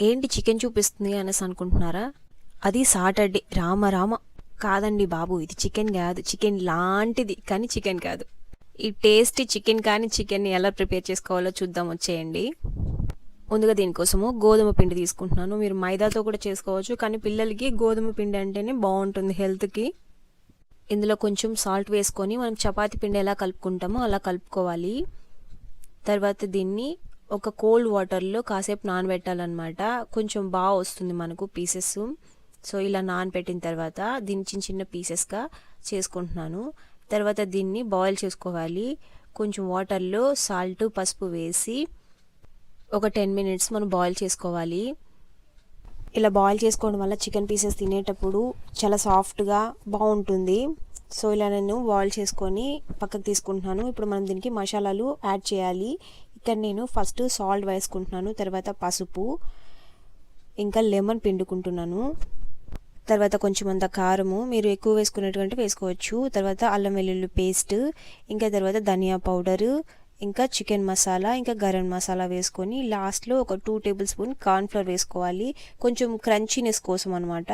ఏంటి చికెన్ చూపిస్తుంది అనేసి అనుకుంటున్నారా? అది సాటర్డే. రామ రామ. కాదండి బాబు ఇది చికెన్ కాదు. చికెన్ లాంటిది కానీ చికెన్ కాదు. ఈ టేస్టీ చికెన్ కానీ చికెన్ని ఎలా ప్రిపేర్ చేసుకోవాలో చూద్దాం వచ్చేయండి. ముందుగా దీనికోసము గోధుమ పిండి తీసుకుంటున్నాను. మీరు మైదాతో కూడా చేసుకోవచ్చు కానీ పిల్లలకి గోధుమ పిండి అంటేనే బాగుంటుంది హెల్త్కి. ఇందులో కొంచెం సాల్ట్ వేసుకొని మనం చపాతి పిండి ఎలా కలుపుకుంటామో అలా కలుపుకోవాలి. తర్వాత దీన్ని ఒక కోల్డ్ వాటర్లో కాసేపు నానబెట్టాలన్నమాట. కొంచెం బాగా వస్తుంది మనకు పీసెస్ సో ఇలా నానబెట్టిన తర్వాత దీన్ని చిన్న చిన్న పీసెస్గా చేసుకుంటున్నాను. తర్వాత దీన్ని బాయిల్ చేసుకోవాలి. కొంచెం వాటర్లో సాల్ట్ పసుపు వేసి ఒక టెన్ మినిట్స్ మనం బాయిల్ చేసుకోవాలి. ఇలా బాయిల్ చేసుకోవడం వల్ల చికెన్ పీసెస్ తినేటప్పుడు చాలా సాఫ్ట్గా బాగుంటుంది. సో ఇలా నేను బాయిల్ చేసుకొని పక్కకు తీసుకుంటున్నాను. ఇప్పుడు మనం దీనికి మసాలాలు యాడ్ చేయాలి. ఇక్కడ నేను ఫస్ట్ సాల్ట్ వేసుకుంటున్నాను తర్వాత పసుపు ఇంకా లెమన్ పిండుకుంటున్నాను. తర్వాత కొంచెం అంత కారము మీరు ఎక్కువ వేసుకున్నటువంటి వేసుకోవచ్చు. తర్వాత అల్లం వెల్లుల్లి పేస్ట్ ఇంకా తర్వాత ధనియా పౌడరు ఇంకా చికెన్ మసాలా ఇంకా గరం మసాలా వేసుకొని లాస్ట్లో ఒక టూ టేబుల్ స్పూన్ కార్న్ఫ్లవర్ వేసుకోవాలి. కొంచెం క్రంచీనెస్ కోసం అనమాట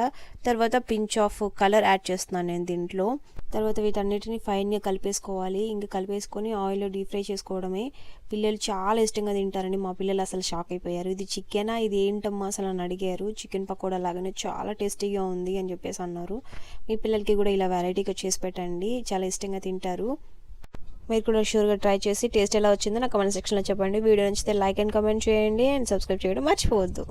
తర్వాత పించ్ ఆఫ్ కలర్ యాడ్ చేస్తున్నాను నేను దీంట్లో. తర్వాత వీటన్నిటిని ఫైన్గా కలిపేసుకోవాలి. ఇంకా కలిపేసుకొని ఆయిల్లో డీప్ ఫ్రై చేసుకోవడమే. పిల్లలు చాలా ఇష్టంగా తింటారండి మా పిల్లలు అసలు షాక్ అయిపోయారు. ఇది చికెనా? ఇది ఏంటమ్మా? అసలు అని అడిగారు. చికెన్ పకోడా లాగానే చాలా టేస్టీగా ఉంది అని చెప్పేసి అన్నారు. మీ పిల్లలకి కూడా ఇలా వెరైటీగా చేసి పెట్టండి. చాలా ఇష్టంగా తింటారు. మీరు కూడా షూర్గా ట్రై చేసి టేస్ట్ ఎలా వచ్చిందో నాకు కమెంట్ సెక్షన్లో చెప్పండి. వీడియో నచ్చితే లైక్ అండ్ కమెంట్ చేయండి అండ్ సబ్స్క్రైబ్ చేయడం మర్చిపోవద్దు.